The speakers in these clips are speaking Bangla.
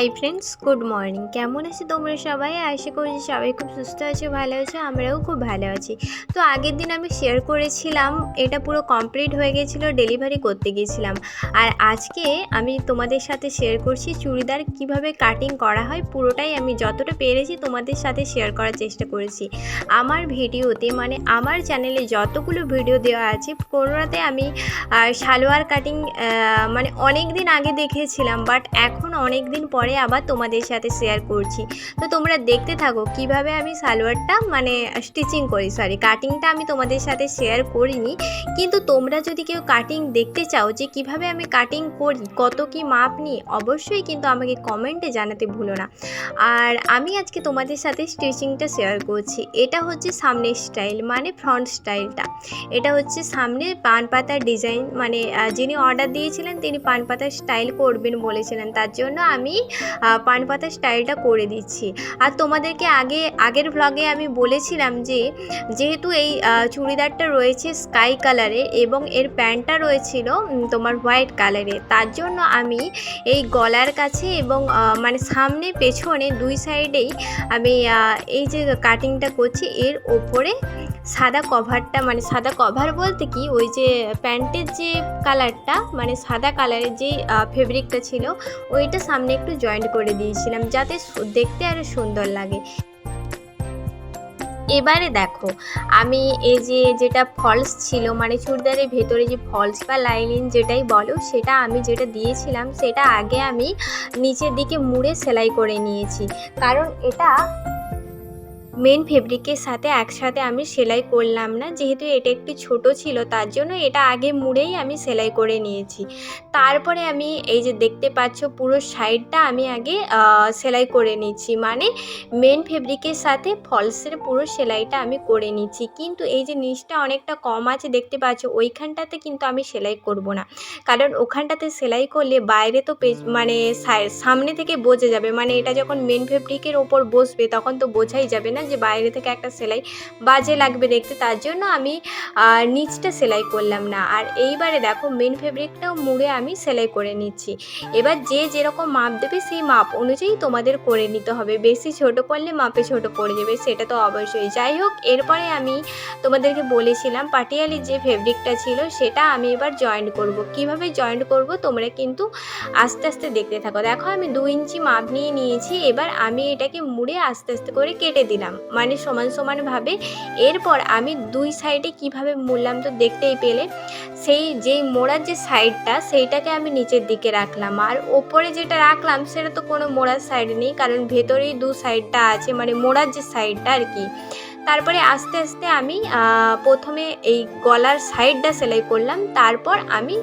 হাই ফ্রেন্ডস গুড মর্নিং কেমন আছো তোমরা সবাই? আশা করি সবাই খুব সুস্থ আছো, ভালো আছো, আমরাও খুব ভালো আছি। তো আগের দিন আমি শেয়ার করেছিলাম, এটা পুরো কমপ্লিট হয়ে গেছিল ডেলিভারি করতে গিয়েছিলাম আর আজকে আমি তোমাদের সাথে শেয়ার করছি চুড়িদার কীভাবে কাটিং করা হয়, পুরোটাই আমি যতটা পেরেছি তোমাদের সাথে শেয়ার করার চেষ্টা করেছি। আমার ভিডিওতে মানে আমার চ্যানেলে যতগুলো ভিডিও দেওয়া আছে, কোনোটাতে আমি সালোয়ার কাটিং মানে অনেক দিন আগে দেখেছিলাম বাট এখন অনেক দিন পরে আবার তোমাদের সাথে শেয়ার করছি। তো তোমরা দেখতে থাকো কীভাবে আমি সালোয়ারটা মানে স্টিচিং করি। সরি কাটিংটা আমি তোমাদের সাথে শেয়ার করিনি। কিন্তু তোমরা যদি কেউ কাটিং দেখতে চাও যে কীভাবে আমি কাটিং করি, কত কি মাপ নিই, অবশ্যই কিন্তু আমাকে কমেন্টে জানাতে ভুলো না। আর আমি আজকে তোমাদের সাথে স্টিচিংটা শেয়ার করছি। এটা হচ্ছে সামনের স্টাইল মানে ফ্রন্ট স্টাইলটা এটা হচ্ছে সামনে পান পাতার ডিজাইন মানে যিনি অর্ডার দিয়েছিলেন, তিনি পান পাতার স্টাইল করবেন বলেছিলেন। তার জন্য আমি পান পাতার স্টাইলটা করে দিচ্ছি। আর তোমাদেরকে আগে, আগের ভ্লগে আমি বলেছিলাম যে, যেহেতু এই চুড়িদারটা রয়েছে স্কাই কালারে এবং এর প্যান্টটা রয়েছিল তোমার হোয়াইট কালারে তার জন্য আমি এই গলার কাছে এবং মানে সামনে পেছনে দুই সাইডেই আমি এই যে কাটিংটা করছি, এর ওপরে সাদা কভারটা মানে সাদা কভার বলতে কি? ওই যে প্যান্টের যে কালারটা মানে সাদা কালারের যে ফেব্রিকটা ছিল, ওইটা সামনে একটু জয়েন্ট করে দিয়েছিলাম, যাতে দেখতে আরও সুন্দর লাগে। এবারে দেখো, আমি এই যে যেটা ফলস ছিল মানে চুড়িদারের ভেতরে যে ফলস বা লাইনিং যেটাই বলো, সেটা আমি যেটা দিয়েছিলাম, সেটা আগে আমি নিচের দিকে মুড়ে সেলাই করে নিয়েছি। কারণ এটা মেন ফেব্রিকের সাথে একসাথে আমি সেলাই করলাম না। যেহেতু এটা একটু ছোট ছিল, তার জন্য এটা আগে মুড়েই আমি সেলাই করে নিয়েছি। তারপরে আমি এই যে দেখতে পাচ্ছ পুরো সাইডটা আমি আগে সেলাই করে নিচ্ছি। মানে মেন ফেব্রিকের সাথে ফলসের পুরো সেলাইটা আমি করে নিচ্ছি। কিন্তু এই যে নিচটা অনেকটা কম আছে, দেখতে পাচ্ছ ওইখানটাতে কিন্তু আমি সেলাই করব না। কারণ ওখানটাতে সেলাই করলে বাইরে তো মানে সামনে থেকে বোঝা যাবে। মানে এটা যখন মেন ফেব্রিকের ওপর বসবে, তখন তো বোঝাই যাবে না যে বাইরে থেকে একটা সেলাই বাজে লাগবে দেখতে, তার জন্য আমি নিচটা সেলাই করলাম না। আর এইবারে দেখো মেন ফেব্রিকটাও মুড়ে আমি সেলাই করে নিচ্ছি। এবার যে যেরকম মাপ দেবে সেই মাপ অনুযায়ী তোমাদের করে নিতে হবে। বেশি ছোট করলে মাপে ছোট পড়ে যাবে, সেটা তো অবশ্যই। যাই হোক, এরপরে আমি তোমাদেরকে বলেছিলাম পাটিয়ালির যে ফেব্রিকটা ছিল, সেটা আমি এবার জয়েন্ট করব। কীভাবে জয়েন্ট করব তোমরা কিন্তু আস্তে আস্তে দেখতে থাকো। দেখো আমি দু ইঞ্চি মাপ নিয়ে নিয়েছি, এবার আমি এটাকে মুড়ে আস্তে আস্তে করে কেটে দিলাম। মানে সমান সমানভাবে। এরপর আমি দুই সাইডে কীভাবে মুড়লাম তো দেখতেই পেলে। সেই যেই মোড়ার যে সাইডটা সেইটাকে আমি নিচের দিকে রাখলাম। আর ওপরে যেটা রাখলাম, সেটা তো কোনো মোড়ার সাইড নেই, কারণ ভেতরেই দু সাইডটা আছে মানে মোড়ার যে সাইডটা আর কি। তারপরে আস্তে আস্তে আমি প্রথমে এই গলার সাইডটা সেলাই করলাম। তারপর আমি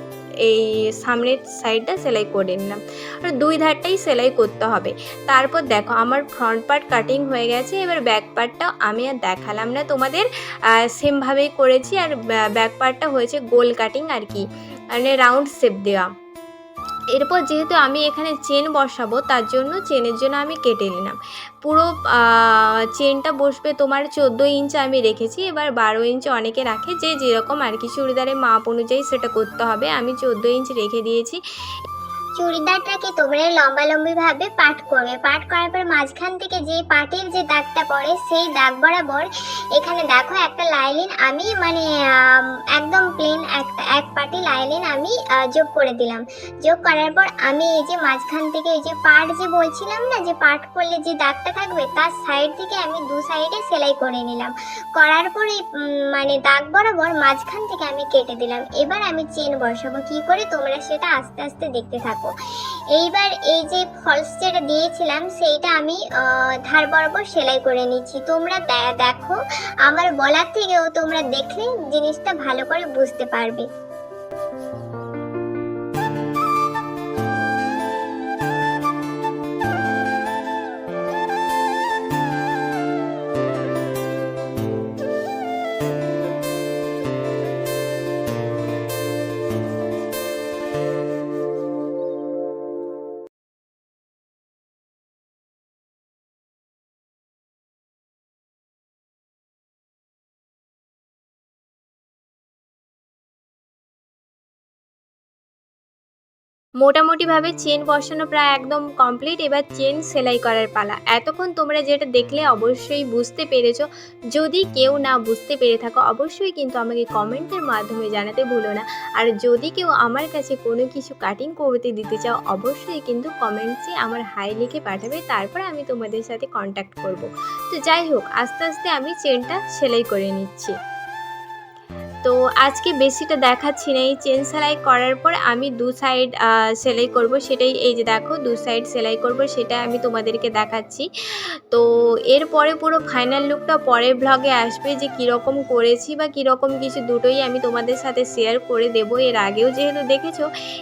এই সামনের সাইডটা সেলাই করে নিলাম। আর দুই ধারটাই সেলাই করতে হবে। তারপর দেখো, আমার ফ্রন্ট পার্ট কাটিং হয়ে গেছে। এবার ব্যাক পার্টটাও আমি আর দেখালাম না তোমাদের। সেমভাবেই করেছি। আর ব্যাক পার্টটা হয়েছে গোল কাটিং আর কি। মানে রাউন্ড শেপ দেওয়া। এরপর যেহেতু আমি এখানে চেন বসাবো, তার জন্য চেনের জন্য আমি কেটে নিলাম। পুরো চেনটা বসবে তোমার চোদ্দ ইঞ্চ আমি রেখেছি, এবার বারো ইঞ্চ অনেকে রাখে যে যেরকম আর কি চুড়িদারের মাপ অনুযায়ী সেটা করতে হবে। আমি চোদ্দ ইঞ্চ রেখে দিয়েছি। চুড়িদারটাকে তোমরা লম্বালম্বি ভাবে পাট করবে। পাট করার পর মাঝখান থেকে যে পাটের যে দাগটা পড়ে সেই দাগ বরাবর এখানে দেখো একটা লাইলিন আমি মানে একদম প্লেন একটা এক পাটি লাইলিন আমি যোগ করে দিলাম। যোগ করার পর আমি এই যে মাঝখান থেকে এই যে পাট যে বলছিলাম না যে পাট করলে যে দাগটা থাকবে তার সাইড থেকে আমি দু সাইডে সেলাই করে নিলাম। করার পরে উম, মানে দাগ বরাবর মাঝখান থেকে আমি কেটে দিলাম। এবার আমি চেন বসাবো। কি করে? তোমরা সেটা আস্তে আস্তে দেখতে থাকো। এইবার এই যে ফলস যেটা দিয়েছিলাম, সেইটা আমি ধার বরাবর সেলাই করে নিচ্ছি। তোমরা দেখো, আমার বলার থেকেও তোমরা দেখলে জিনিসটা ভালো করে বুঝতে পারবে। মোটামুটিভাবে চেন বসানো প্রায় একদম কমপ্লিট এবার চেন সেলাই করার পালা। এতক্ষণ তোমরা যেটা দেখলে অবশ্যই বুঝতে পেরেছ। যদি কেউ না বুঝতে পেরে থাকো, অবশ্যই কিন্তু আমাকে কমেন্টের মাধ্যমে জানাতে ভুলো না। আর যদি কেউ আমার কাছে কোনো কিছু কাটিং করতে দিতে চাও, অবশ্যই কিন্তু কমেন্টসে আমার হাই লিখে পাঠাবে, তারপর আমি তোমাদের সাথে কন্ট্যাক্ট করব। তো যাই হোক, আস্তে আস্তে আমি চেনটা সেলাই করে নিচ্ছি। তো আজকে বেশিটা দেখাচ্ছি না। এই চেন সেলাই করার পর আমি দু সাইড সেলাই করব সেটাই, এই যে দেখো, দু সাইড সেলাই করব সেটা আমি তোমাদেরকে দেখাচ্ছি। তো এরপরে পুরো ফাইনাল লুকটা পরের ব্লগে আসবে যে কীরকম করেছি বা কীরকম কিছু দুটোই আমি তোমাদের সাথে শেয়ার করে দেব। এর আগেও যেহেতু দেখেছ,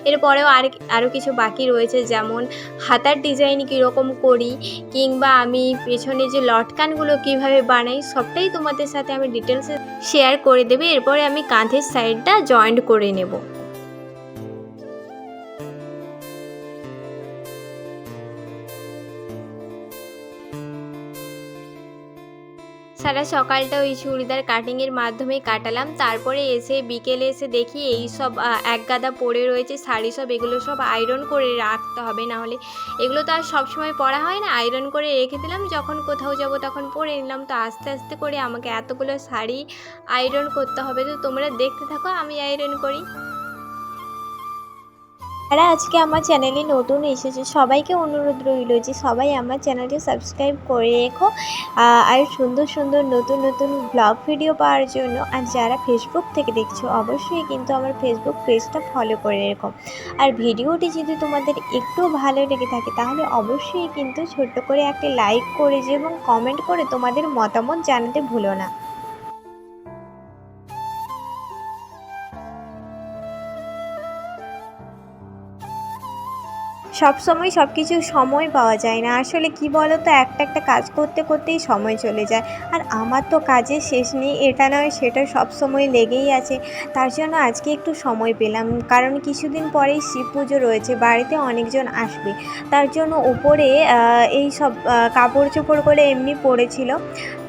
এরপরেও আর আরও কিছু বাকি রয়েছে যেমন হাতার ডিজাইন কীরকম করি কিংবা আমি পেছনে যে লটকানগুলো কীভাবে বানাই সবটাই তোমাদের সাথে আমি ডিটেলসে শেয়ার করে দেবে। এরপরে আমি কাঁধের সাইডটা জয়েন্ট করে নেব। সারা সকালটা ওই চুড়িদার কাটিংয়ের মাধ্যমে কাটালাম। তারপরে এসে বিকেলে এসে দেখি এই সব এক গাদা পড়ে রয়েছে, শাড়ি সব, এগুলো সব আয়রন করে রাখতে হবে নাহলে এগুলো তো আর সবসময় পরা হয় না আয়রন করে রেখে দিলাম, যখন কোথাও যাব তখন পরে নিলাম। তো আস্তে আস্তে করে আমাকে এতগুলো শাড়ি আয়রন করতে হবে। তো তোমরা দেখতে থাকো, আমি আয়রন করি। যারা আজকে আমার চ্যানেলে নতুন এসেছে, সবাইকে অনুরোধ রইল যে সবাই আমার চ্যানেলটি সাবস্ক্রাইব করে রেখো আর সুন্দর সুন্দর নতুন নতুন ব্লগ ভিডিও পাওয়ার জন্য। আর যারা ফেসবুক থেকে দেখছ, অবশ্যই কিন্তু আমার ফেসবুক পেজটা ফলো করে রেখো। আর ভিডিওটি যদি তোমাদের একটু ভালো লেগে থাকে, তাহলে অবশ্যই কিন্তু ছোট্ট করে একটা লাইক করে যে এবং কমেন্ট করে তোমাদের মতামত জানাতে ভুলো না। সব সময় সব কিছু সময় পাওয়া যায় না। আসলে কি বলো তো একটা একটা কাজ করতে করতেই সময় চলে যায়। আর আমার তো কাজের শেষ নেই, এটা নয়, সেটা সব সময় লেগেই আছে। তার জন্য আজকে একটু সময় পেলাম, কারণ কিছুদিন পরেই শিব পুজো রয়েছে, বাড়িতে অনেকজন আসবে। তার জন্য উপরে এই সব কাপড় চোপড়গুলো এমনি পড়েছিল।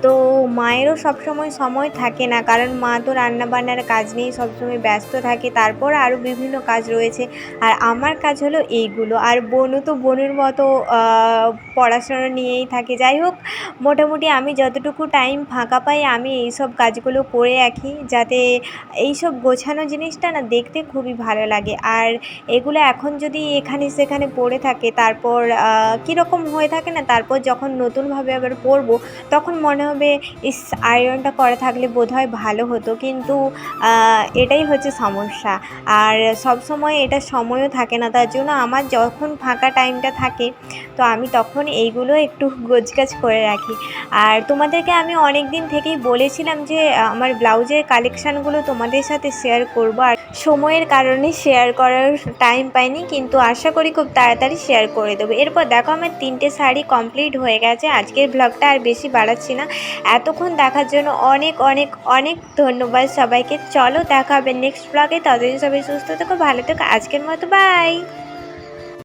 তো মায়েরও সব সময় থাকে না, কারণ মা তো রান্না বান্নার কাজ নিয়েই সবসময় ব্যস্ত থাকে। তারপর আরও বিভিন্ন কাজ রয়েছে। আর আমার কাজ হলো এইগুলো। আর বোনও তো বোনের মতো পড়াশোনা নিয়েই থাকে। যাই হোক, মোটামুটি আমি যতটুকু টাইম ফাঁকা পাই, আমি এই সব কাজগুলো করে রাখি যাতে এই সব গোছানো জিনিসটা না দেখতে খুবই ভালো লাগে। আর এগুলো এখন যদি এখানে সেখানে পড়ে থাকে, তারপর কীরকম হয়ে থাকে না, তারপর যখন নতুনভাবে আবার পরবো তখন মনে হবে, ইস, আয়রনটা করা থাকলে বোধহয় ভালো হতো। কিন্তু এটাই হচ্ছে সমস্যা। আর সব সময় এটা সময়ও থাকে না, তার জন্য আমার যখন ফাঁকা টাইমটা থাকে, তো আমি তখন এইগুলো একটু গোছগাছ করে রাখি। আর তোমাদেরকে আমি অনেক দিন থেকেই বলেছিলাম যে, আমার ব্লাউজের কালেকশানগুলো তোমাদের সাথে শেয়ার করব। আর সময়ের কারণে শেয়ার করার টাইম পাইনি, কিন্তু আশা করি খুব তাড়াতাড়ি শেয়ার করে দেবো। এরপর দেখো আমার তিনটে শাড়ি কমপ্লিট হয়ে গেছে। আজকের ব্লগটা আর বেশি বাড়াচ্ছি না। এতক্ষণ দেখার জন্য অনেক অনেক অনেক ধন্যবাদ সবাইকে। চলো দেখা হবে নেক্সট ব্লগে ততদিন সবাই সুস্থ থেকো, ভালো থেকো। আজকের মতো বাই